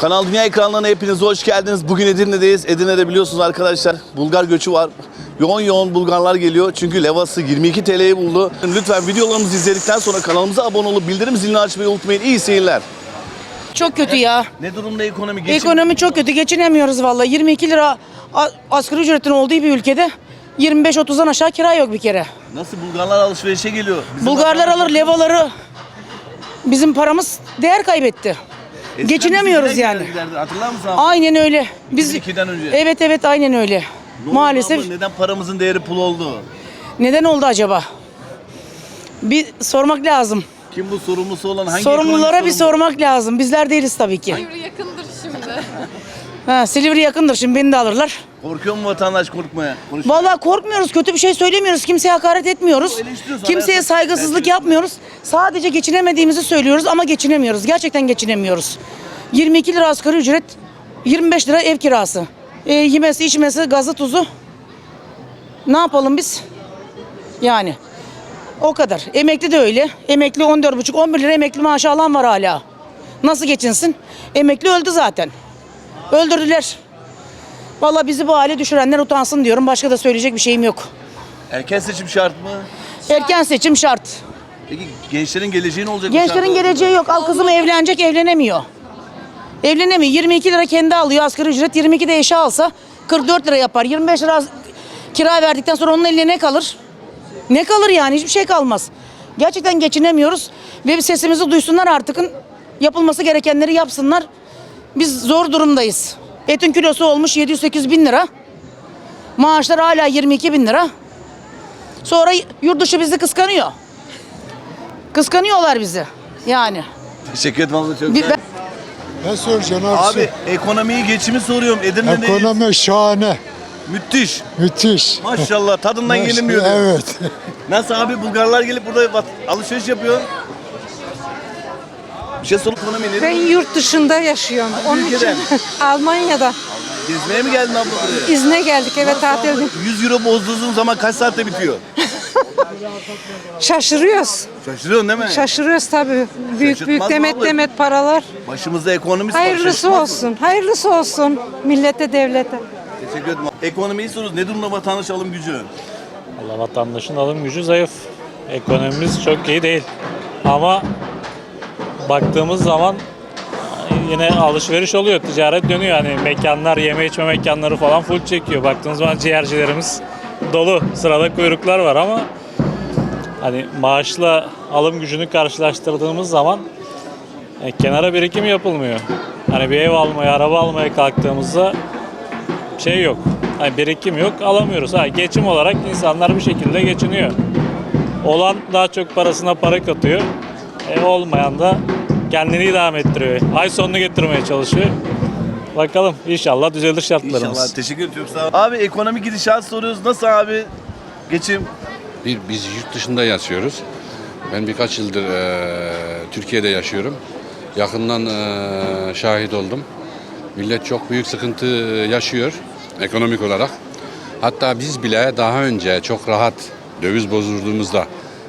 Kanal Dünya ekranlarına hepiniz hoş geldiniz. Bugün Edirne'deyiz. Edirne'de biliyorsunuz arkadaşlar Bulgar göçü var. Yoğun yoğun Bulgarlar geliyor. Çünkü levası 22 TL'yi buldu. Lütfen videolarımızı izledikten sonra kanalımıza abone olup bildirim zilini açmayı unutmayın. İyi seyirler. Çok kötü ya. Ne durumda ekonomi? Geçim? Ekonomi çok kötü. Geçinemiyoruz vallahi. 22 lira asgari ücretin olduğu bir ülkede 25-30'dan aşağı kira yok bir kere. Nasıl Bulgarlar alışverişe geliyor? Bizim Bulgarlar alır levaları. Bizim paramız değer kaybetti. Eskiden Geçinemiyoruz yani. giderdi, Hatırlar mısın? Aynen öyle. Biz 22'den önce. Evet evet aynen öyle. Ne oldu Maalesef abla? Neden paramızın değeri pul oldu? neden oldu acaba? Bir sormak lazım. Kim bu sorumlusu olan hangi Sorumlulara ekonomi bir sorumlu? sormak lazım. Bizler değiliz tabii ki. Silivri yakındır şimdi. Ha, Silivri yakındır şimdi beni de alırlar. Korkuyor mu vatandaş korkmaya? Konuş. Vallahi korkmuyoruz, kötü bir şey söylemiyoruz, kimseye hakaret etmiyoruz. Eleştiriyoruz, Kimseye hayatım. saygısızlık Eleştiriyoruz. yapmıyoruz. Sadece geçinemediğimizi söylüyoruz ama geçinemiyoruz. Gerçekten geçinemiyoruz. 22 lira asgari ücret, 25 lira ev kirası. E, yemesi, içmesi, gazı, tuzu. Ne yapalım biz? Yani o kadar. Emekli de öyle. Emekli 14,5 11 lira emekli maaşı alan var hala. Nasıl geçinsin? Emekli öldü zaten. Öldürdüler. Vallahi bizi bu hale düşürenler utansın diyorum. Başka da söyleyecek bir şeyim yok. Erken seçim şart mı? Erken seçim şart. Peki gençlerin geleceği ne olacak? Gençlerin geleceği yok. Al kızım evlenecek evlenemiyor. Evlenemiyor. 22 lira kendi alıyor asgari ücret. 22 de eşi alsa 44 lira yapar. 25 lira kira verdikten sonra onun eline ne kalır? Ne kalır yani? Hiçbir şey kalmaz. Gerçekten geçinemiyoruz. Ve bir sesimizi duysunlar artıkın. Yapılması gerekenleri yapsınlar. Biz zor durumdayız. Etin kilosu olmuş 708 bin lira. Maaşlar hala 22 bin lira. Sonra yurt dışı bizi kıskanıyor. Kıskanıyorlar bizi. Yani. Teşekkür ederim abla çok Bir- ben- Ne soracaksın abi? Abi ekonomiyi geçimi soruyorum. Edirne'deyiz. Ekonomi şahane. Müthiş. Müthiş. Maşallah tadından yenilmiyor. diyor. Evet. Nasıl abi Bulgarlar gelip burada vat- alışveriş yapıyor? Bir şey sor ekonomi ne? Ben yurt dışında yaşıyorum. Onun için ülkeden? Almanya'da. Gezmeye mi geldin abla buraya? İzne geldik evet tatil. 100 euro bozduğun zaman kaç saatte bitiyor? Şaşırıyoruz. Şaşırıyorsun değil mi? Şaşırıyoruz tabii. Büyük Şaşırtmaz büyük mı demet abla? demet paralar. Başımızda ekonomist var. Hayırlısı şaşırtmaz mı? olsun. Hayırlısı olsun millete devlete. Teşekkür ederim. Ekonomiyi soruyoruz. Ne durumda vatandaş alım gücü? Valla vatandaşın alım gücü zayıf. Ekonomimiz çok iyi değil. Ama baktığımız zaman yine alışveriş oluyor, ticaret dönüyor. Hani mekanlar, yeme içme mekanları falan full çekiyor. Baktığınız zaman ciğercilerimiz dolu. Sırada kuyruklar var ama hani maaşla alım gücünü karşılaştırdığımız zaman e, kenara birikim yapılmıyor. Hani bir ev almaya, araba almaya kalktığımızda şey yok. Hani birikim yok, alamıyoruz. Ha, geçim olarak insanlar bir şekilde geçiniyor. Olan daha çok parasına para katıyor. E, olmayan da kendini idame ettiriyor. Ay sonunu getirmeye çalışıyor. Bakalım inşallah düzelir şartlarımız. İnşallah. Teşekkür ediyorum. Sağ ol. Abi ekonomik gidişat soruyoruz. Nasıl abi? Geçim. Bir, biz yurt dışında yaşıyoruz. Ben birkaç yıldır eee, Türkiye'de yaşıyorum. Yakından eee, şahit oldum. Millet çok büyük sıkıntı yaşıyor ekonomik olarak. Hatta biz bile daha önce çok rahat döviz bozulduğumuzda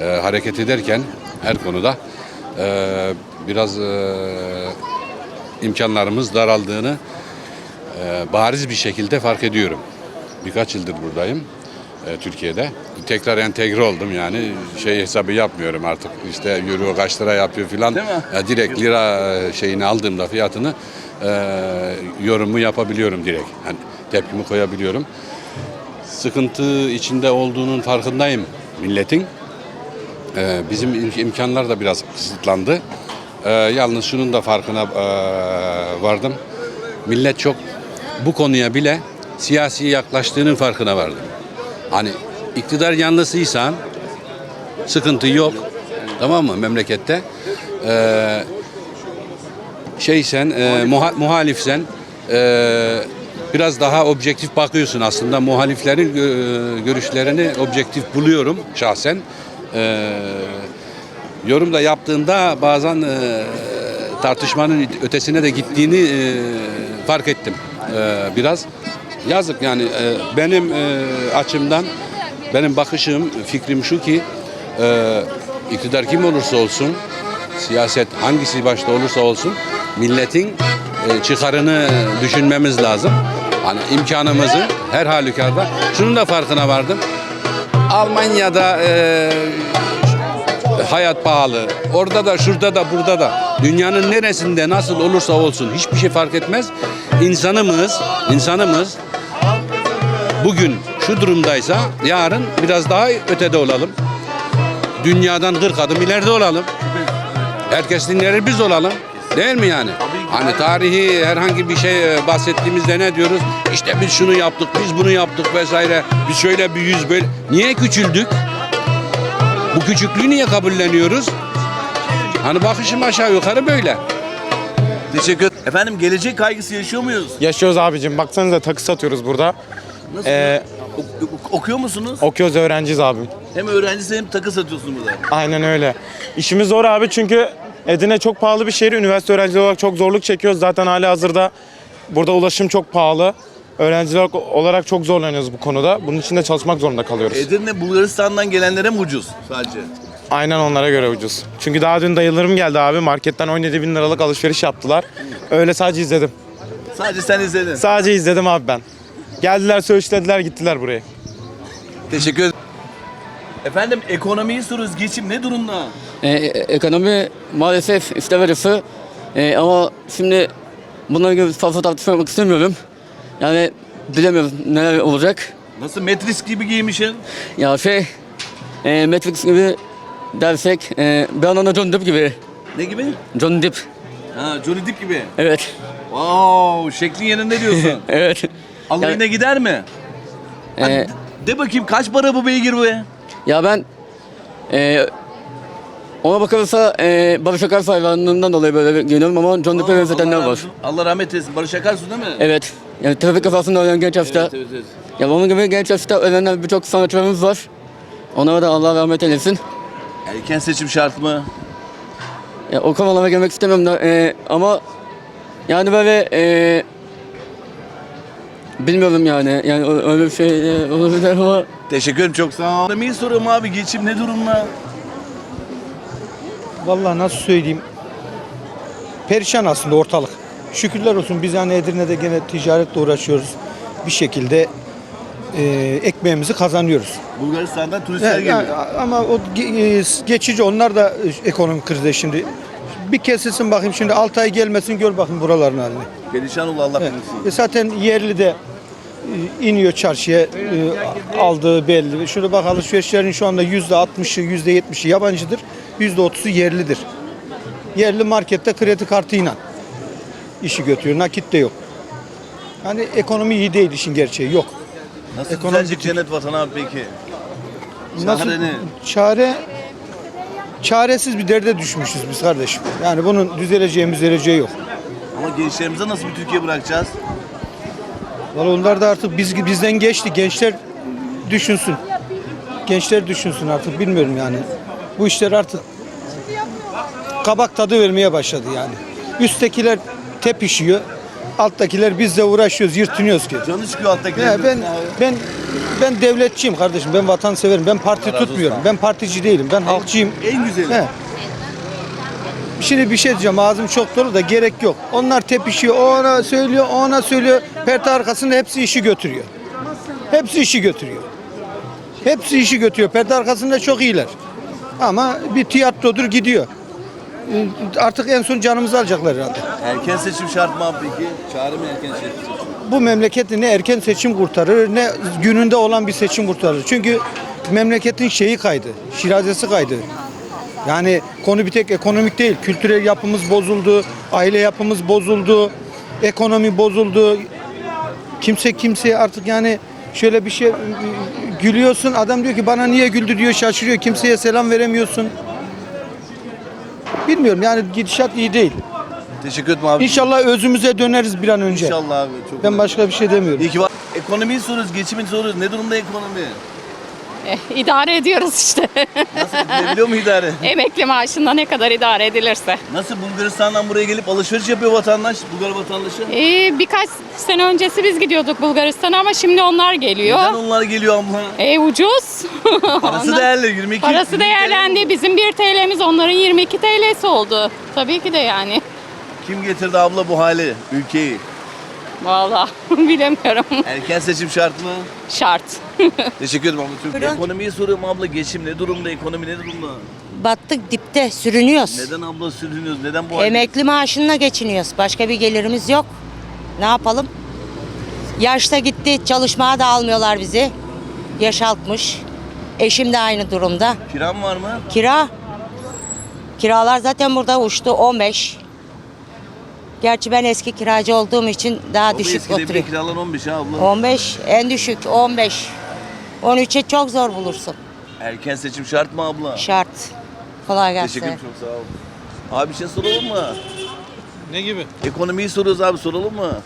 eee, hareket ederken her konuda eee, biraz eee, imkanlarımız daraldığını eee, bariz bir şekilde fark ediyorum. Birkaç yıldır buradayım e, Türkiye'de. Tekrar entegre oldum yani şey hesabı yapmıyorum artık işte euro kaç lira yapıyor filan. E, direkt lira e, şeyini aldığımda fiyatını e, yorumu yapabiliyorum direkt. Hani tepkimi koyabiliyorum. Sıkıntı içinde olduğunun farkındayım milletin. E, bizim im- imkanlar da biraz kısıtlandı. E, yalnız şunun da farkına e, vardım. Millet çok bu konuya bile siyasi yaklaştığının farkına vardım. Hani iktidar yanlısıysan sıkıntı yok. Tamam mı memlekette? Ee, şeysen, e, muha- muhalifsen e, biraz daha objektif bakıyorsun aslında. Muhaliflerin gö- görüşlerini objektif buluyorum şahsen. Ee, yorum da yaptığında bazen e, tartışmanın ötesine de gittiğini e, fark ettim e, biraz. Yazık yani e, benim e, açımdan benim bakışım, fikrim şu ki e, iktidar kim olursa olsun, siyaset hangisi başta olursa olsun milletin e, çıkarını düşünmemiz lazım. Hani imkanımızı her halükarda. Şunun da farkına vardım. Almanya'da e, hayat pahalı. Orada da şurada da burada da dünyanın neresinde nasıl olursa olsun hiçbir şey fark etmez. İnsanımız, insanımız bugün şu durumdaysa yarın biraz daha ötede olalım. Dünyadan 40 adım ileride olalım. Herkes dinleri biz olalım. Değil mi yani? Hani tarihi herhangi bir şey e, bahsettiğimizde ne diyoruz? İşte biz şunu yaptık, biz bunu yaptık vesaire. Biz şöyle bir yüz böyle. Niye küçüldük? Bu küçüklüğü niye kabulleniyoruz? Hani bakışım aşağı yukarı böyle. Teşekkür Efendim gelecek kaygısı yaşıyor muyuz? Yaşıyoruz abicim. Baksanıza takı satıyoruz burada. Nasıl? Ee, Ok- ok- okuyor musunuz? okuyoruz öğrenciyiz abim. Hem öğrencisin hem takı satıyorsun burada. Aynen öyle. İşimiz zor abi çünkü Edirne çok pahalı bir şehir. Üniversite öğrencileri olarak çok zorluk çekiyoruz. Zaten hali hazırda burada ulaşım çok pahalı. Öğrenciler olarak çok zorlanıyoruz bu konuda. Bunun için de çalışmak zorunda kalıyoruz. Edirne Bulgaristan'dan gelenlere mi ucuz sadece? Aynen onlara göre ucuz. Çünkü daha dün dayılarım geldi abi. Marketten 17 bin liralık alışveriş yaptılar. Öyle sadece izledim. Sadece sen izledin. Sadece izledim abi ben. Geldiler söğüşlediler gittiler buraya. Teşekkür ederim. Efendim ekonomiyi soruyoruz. Geçim ne durumda? Ee, ekonomi maalesef işler arası Ee, ama şimdi bunlara göre fazla tartışmak istemiyorum. Yani bilemiyorum neler olacak. Nasıl Metris gibi giymişsin? Ya şey, e, Matrix gibi dersek, e, bir anlamda John Depp gibi. Ne gibi? John Depp, Ha Johnny Depp gibi. evet, Wow, şeklin yerinde diyorsun. evet. Alayına gider mi? E, De bakayım kaç para bu beygir be? ya ben, e, ona bakılırsa e, Barış Akarsu hayranlığından dolayı böyle giyiniyorum ama John Depp'e benzetenler Allah var. Allah rahmet eylesin. Barış Akarsu değil mi? Evet, yani trafik kazasında ölen genç yaşta. Evet, evet, evet. Ya onun gibi genç yaşta ölenler birçok sanatçılarımız var. Onlara da Allah rahmet eylesin. Erken seçim şart mı? Ya, o konulara girmek istemiyorum da e, ama yani böyle e, bilmiyorum yani. Yani öyle bir şey e, olabilir ama Teşekkür ederim çok sağ ol. Ekonomiyi soruyorum abi. Geçim ne durumda? Vallahi nasıl söyleyeyim? Perişan aslında ortalık. Şükürler olsun biz yani Edirne'de gene ticaretle uğraşıyoruz. Bir şekilde e, ekmeğimizi kazanıyoruz. Bulgaristan'dan turistler Ya- geliyor. ama o ge- e, geçici onlar da e, ekonomik krizde şimdi. Bir kesilsin bakayım şimdi 6 ay gelmesin gör bakayım buraların halini. Perişan ol Allah Evet. korusun. E zaten yerli de e, iniyor çarşıya e, aldığı belli. Şurada bak alışverişlerin şu anda yüzde 60'ı yüzde 70'i yabancıdır. Yüzde 30'u yerlidir. Yerli markette kredi kartıyla işi götürüyor. Nakit de yok. Hani ekonomi iyi değil işin gerçeği yok. Nasıl düzelecek cennet vatan abi peki? Nasıl Çare ne? çare çaresiz bir derde düşmüşüz biz kardeşim. Yani bunun düzeleceği müzeleceği yok. Ama gençlerimize nasıl bir Türkiye bırakacağız? Valla onlar da artık biz bizden geçti. Gençler düşünsün. Gençler düşünsün artık bilmiyorum yani. Bu işler artık kabak tadı vermeye başladı yani. Üsttekiler tepişiyor. Alttakiler bizle uğraşıyoruz, yırtınıyoruz ki. Canı çıkıyor alttakiler. Ya ben ben ben devletçiyim kardeşim. Ben vatanseverim. Ben parti razı tutmuyorum. Ben partici değilim. Ben halkçıyım. En güzeli. He. Şimdi bir şey diyeceğim ağzım çok dolu da gerek yok. Onlar tepişiyor, o ona söylüyor, o ona söylüyor. Perde arkasında hepsi işi götürüyor. Hepsi işi götürüyor. Hepsi işi götürüyor. Perde arkasında çok iyiler. Ama bir tiyatrodur gidiyor. Artık en son canımızı alacaklar herhalde. Erken seçim şart mı abi peki? Çare mi erken seçim? Bu memleketi ne erken seçim kurtarır ne gününde olan bir seçim kurtarır. Çünkü memleketin şeyi kaydı, şirazesi kaydı. Yani konu bir tek ekonomik değil. Kültürel yapımız bozuldu, aile yapımız bozuldu, ekonomi bozuldu. Kimse kimseye artık yani şöyle bir şey gülüyorsun adam diyor ki bana niye güldü diyor şaşırıyor. Kimseye selam veremiyorsun. Bilmiyorum yani gidişat iyi değil. Teşekkür ederim abi. İnşallah özümüze döneriz bir an önce. İnşallah abi. Çok Ben önemli. başka bir şey demiyorum. İyi ki var. Ekonomiyi soruyoruz, geçimini soruyoruz. Ne durumda ekonomi? Eh, idare ediyoruz işte. Nasıl edilebiliyor mu idare? Emekli maaşında ne kadar idare edilirse. Nasıl Bulgaristan'dan buraya gelip alışveriş yapıyor vatandaş, Bulgar vatandaşı? Ee, birkaç sene öncesi biz gidiyorduk Bulgaristan'a ama şimdi onlar geliyor. Neden onlar geliyor abla? E ucuz. Parası değerli, 22 Parası 22 değerlendi. Bizim 1 TL'miz onların 22 TL'si oldu. Tabii ki de yani. Kim getirdi abla bu hali ülkeyi? Vallahi bilemiyorum. Erken seçim şart mı? Şart. Teşekkür ederim abla. Türk ekonomiyi soruyorum abla. Geçim ne durumda? Ekonomi ne durumda? Battık dipte sürünüyoruz. Neden abla sürünüyoruz? Neden bu hal? Emekli maaşınla geçiniyoruz. Başka bir gelirimiz yok. Ne yapalım? Yaşta gitti çalışmaya da almıyorlar bizi. Yaş altmış. Eşim de aynı durumda. Kiram var mı? Kira. Kiralar zaten burada uçtu 15. Gerçi ben eski kiracı olduğum için daha Abla düşük eskide oturuyor. kiralar 15 ha abla. 15 en düşük 15. 13'e çok zor bulursun. Erken seçim şart mı abla? Şart. Kolay gelsin. Teşekkür ederim çok sağ ol. Abi bir şey soralım mı? Ne gibi? Ekonomiyi soruyoruz abi soralım mı?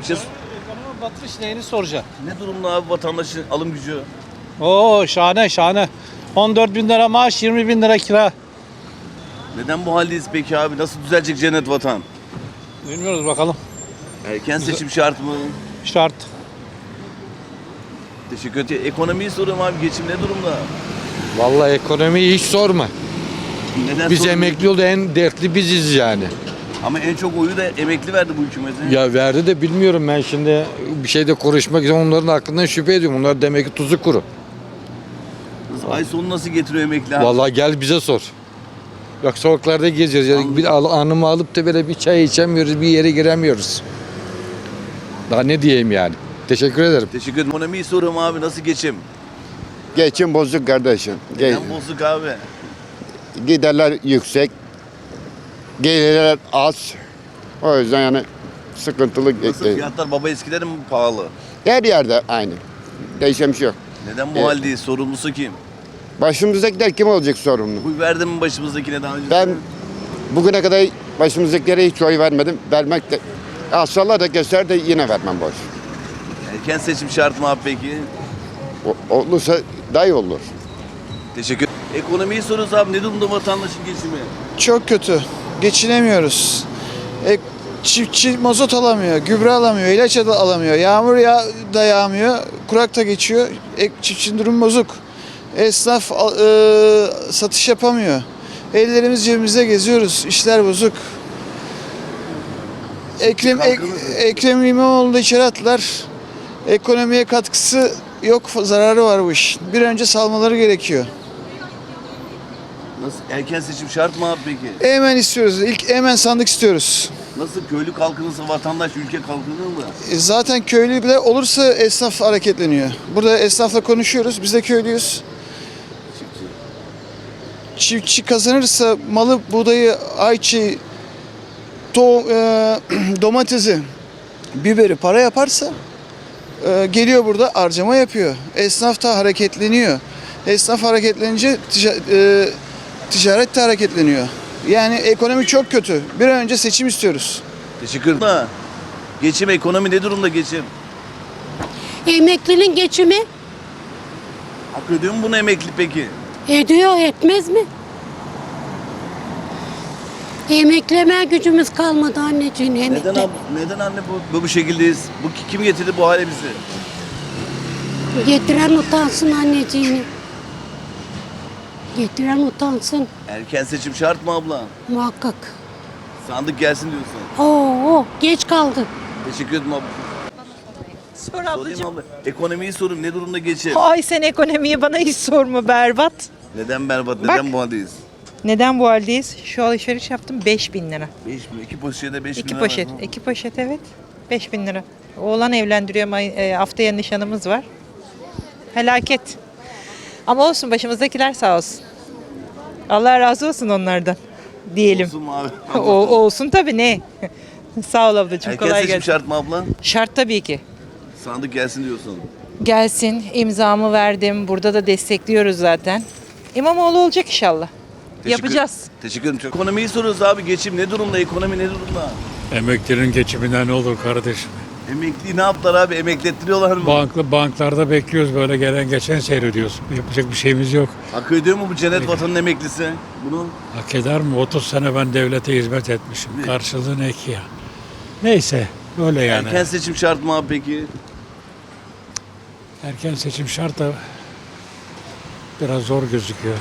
Bir şey Ekonomi batmış neyini soracağım? ne durumda abi vatandaşın alım gücü? Oo şahane şahane. 14 bin lira maaş 20 bin lira kira. Neden bu haldeyiz peki abi? Nasıl düzelecek cennet vatan? Bilmiyoruz bakalım. Erken seçim şart mı? Şart. Teşekkür ederim. Ekonomiyi soruyorum abi. Geçim ne durumda? Vallahi ekonomiyi hiç sorma. Neden Biz sorun- emekli oldu en dertli biziz yani. Ama en çok oyu da emekli verdi bu hükümete. Ya verdi de bilmiyorum ben şimdi bir şeyde konuşmak için onların hakkından şüphe ediyorum. Onlar demek ki tuzu kuru. Ay sonu nasıl getiriyor emekli abi? Vallahi gel bize sor. Bak sokaklarda geziyoruz. Yani bir al, anımı alıp da böyle bir çay içemiyoruz, bir yere giremiyoruz. Daha ne diyeyim yani. Teşekkür ederim. Teşekkür ederim. Ekonomiyi soruyorum abi. Nasıl geçim? Geçim bozuk kardeşim. Ge- Neden bozuk abi? giderler yüksek. Gelirler az. O yüzden yani sıkıntılı. Nasıl fiyatlar baba eskiden mi pahalı? Her yerde aynı. Değişen bir şey yok. Neden bu Evet. haldeyiz? Sorumlusu kim? Başımızdakiler kim olacak sorumlu? Bu verdi mi başımızdakine daha önce? Ben bugüne kadar başımızdakilere hiç oy vermedim. Vermek de aslarlar da keser de yine vermem boş. Erken seçim şart mı abi peki? O- olursa daha iyi olur. Teşekkür Ekonomiyi soruyoruz abi. Ne durumda vatandaşın geçimi? Çok kötü. Geçinemiyoruz. E, çiftçi mazot alamıyor, gübre alamıyor, ilaç da alamıyor. Yağmur ya da yağmıyor, kurak da geçiyor. E, çiftçinin durumu bozuk. Esnaf e, satış yapamıyor. Ellerimiz cebimizde geziyoruz. İşler bozuk. Ekrem Ek- Ekrem İmamoğlu'nu içeri attılar. Ekonomiye katkısı yok, zararı var bu iş. Bir önce salmaları gerekiyor. Nasıl? Erken seçim şart mı abi peki? Hemen istiyoruz. İlk hemen sandık istiyoruz. Nasıl köylü kalkınırsa vatandaş ülke kalkınır mı? E, Zaten köylüler olursa esnaf hareketleniyor. Burada esnafla konuşuyoruz. Biz de köylüyüz. Çiftçi kazanırsa malı, buğdayı, ayçi, to, e, domatesi, biberi para yaparsa e, geliyor burada harcama yapıyor. Esnaf da hareketleniyor. Esnaf hareketlenince tica- e, ticaret de hareketleniyor. Yani ekonomi çok kötü. Bir an önce seçim istiyoruz. Teşekkür ederim. Geçim, ekonomi ne durumda geçim? Emeklinin geçimi Hak ediyor mu bunu emekli peki? Ediyor etmez mi? Emekleme gücümüz kalmadı anneciğim Neden abi, neden anne bu, bu, bu şekildeyiz? Bu ki- kim getirdi bu hale bizi? Getiren utansın anneciğini. Getiren utansın Erken seçim şart mı abla? muhakkak. Sandık gelsin diyorsun. Oo geç kaldı. Teşekkür ederim abla. Sor Sorayım abla. Ekonomiyi sorayım. Ne durumda geçim? Ay sen ekonomiyi bana hiç sorma berbat. Neden berbat? Neden bu haldeyiz? Neden bu haldeyiz? Şu alışveriş yaptım 5000 lira. 5 bin. İki poşete 5 bin İki lira poşet. var. iki poşet evet. 5000 lira. Oğlan evlendiriyor. May- e, Haftaya nişanımız var. Felaket. Ama olsun başımızdakiler sağ olsun. Allah razı olsun onlardan diyelim. Olsun mu abi? O, olsun tabii ne? sağ ol ablacığım Erken kolay seçim gelsin. şart mı abla? Şart tabii ki. Sandık gelsin diyorsun. Gelsin imzamı verdim. Burada da destekliyoruz zaten. İmamoğlu olacak inşallah. Teşekkür- Yapacağız. Teşekkür ederim çok. Ekonomiyi soruyoruz abi. Geçim ne durumda? Ekonomi ne durumda? Emeklinin geçiminden ne olur kardeşim? Emekli ne yaptılar abi? Emeklettiriyorlar mı? Banklı banklarda bekliyoruz böyle gelen geçen seyrediyoruz. Yapacak bir şeyimiz yok. Hak ediyor mu bu cennet vatanın emeklisi? Bunu Hak eder mi? 30 sene ben devlete hizmet etmişim. Karşılığı ne ki ya? Neyse böyle yani. erken seçim şart mı abi peki? Erken seçim şart da biraz zor gözüküyor.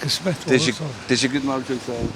Kısmet Teşekkür, teşekkür ederim abi çok sağ olun.